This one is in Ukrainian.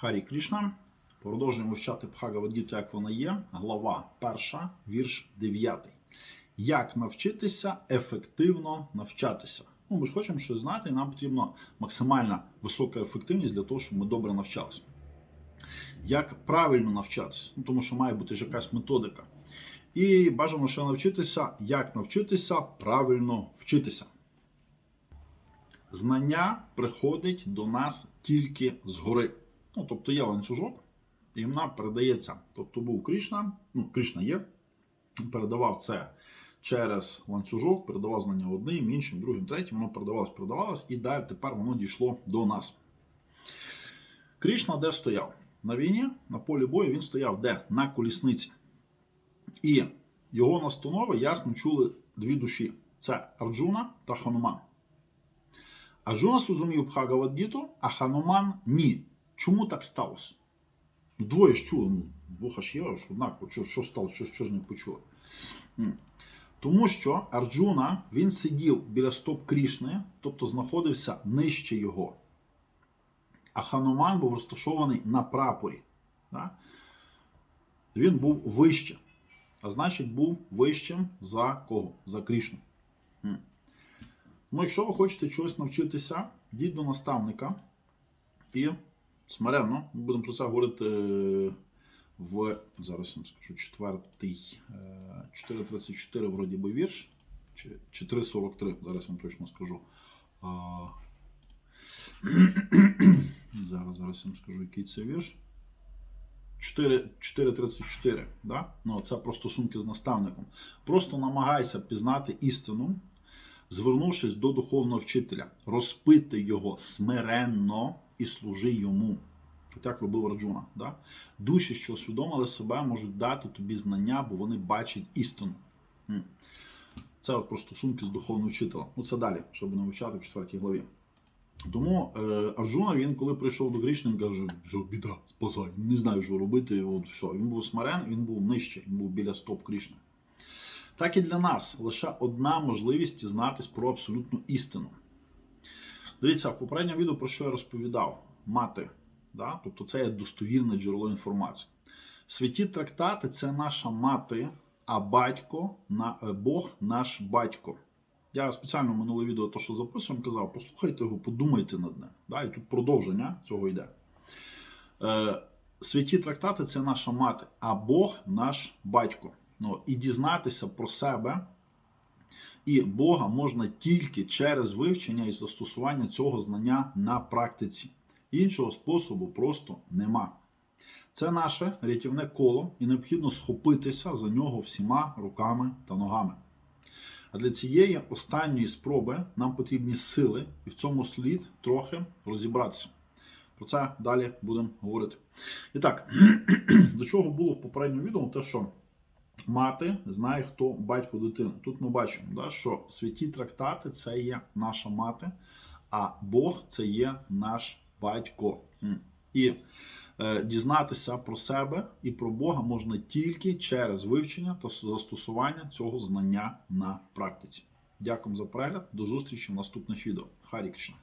Харі Крішна. Продовжуємо вивчати Бхагавадгіту, як вона є. Глава 1, вірш 9. Як навчитися ефективно навчатися? Ну, ми ж хочемо щось знати, і нам потрібна максимальна висока ефективність для того, щоб ми добре навчалися. Як правильно навчатися? Ну, тому що має бути ж якась методика. І бажано ще навчитися, як навчитися правильно вчитися. Знання приходить до нас тільки згори. Ну, тобто є ланцюжок, і вона передається. Тобто був Кришна, ну, Кришна є, передавав це через ланцюжок, передавав знання одним, іншим, другим, третім, воно передавалось, передавалось, і далі тепер воно дійшло до нас. Кришна де стояв? На війні, на полі бою він стояв де? На колісниці. І його настанови ясно чули дві душі: це Арджуна та Хануман. Арджуна зрозумів Бхагавадгіту, а Хануман ні. Чому так сталося? Двоє ж чули, ну, вуха ж є, ж однаково, що, що сталося, що, що ж не почули. Тому що Арджуна він сидів біля стоп Крішни, тобто знаходився нижче його. А Хануман був розташований на прапорі. Да? Він був вище. А значить, був вищим за кого? За Крішну. Ну, якщо ви хочете чогось навчитися, йдіть до наставника і смиренно, ми будемо про це говорити е, в зараз я вам скажу четвертий, е, 4.34 вроді би вірш, чи, чи 3.43, зараз вам точно скажу. Зараз, зараз я вам скажу, який це вірш. 4.34. Да? Ну, це про стосунки з наставником. Просто намагайся пізнати істину, звернувшись до духовного вчителя, розпити його смиренно і служи йому. Так робив Раджуна. Да? Душі, що усвідомили себе, можуть дати тобі знання, бо вони бачать істину. Це от про стосунки з духовним вчителем. Ну це далі, щоб не вивчати в 4 главі. Тому е, Арджуна, він коли прийшов до Кришни, він каже, що біда, спасай, не знаю, що робити. От, все. Він був смирен, він був нижче, він був біля стоп Кришни. Так і для нас лише одна можливість дізнатись про абсолютну істину. Дивіться, в попередньому відео про що я розповідав? Мати. Да? Тобто це є достовірне джерело інформації. Святі трактати це наша мати, а батько, на, е, Бог наш батько. Я спеціально минуле відео, то, що записував, казав, послухайте його, подумайте над ним. Да? І тут продовження цього йде. Е, святі трактати це наша мати, а Бог наш батько. Ну, і дізнатися про себе і Бога можна тільки через вивчення і застосування цього знання на практиці. Іншого способу просто нема. Це наше рятівне коло, і необхідно схопитися за нього всіма руками та ногами. А для цієї останньої спроби нам потрібні сили, і в цьому слід трохи розібратися. Про це далі будемо говорити. І так, до чого було в попередньому відео, те, що мати знає, хто батько дитини. Тут ми бачимо, да, що святі трактати це є наша мати, а Бог це є наш батько. І е, дізнатися про себе і про Бога можна тільки через вивчення та застосування цього знання на практиці. Дякую за перегляд. До зустрічі в наступних відео. Харі Кришна.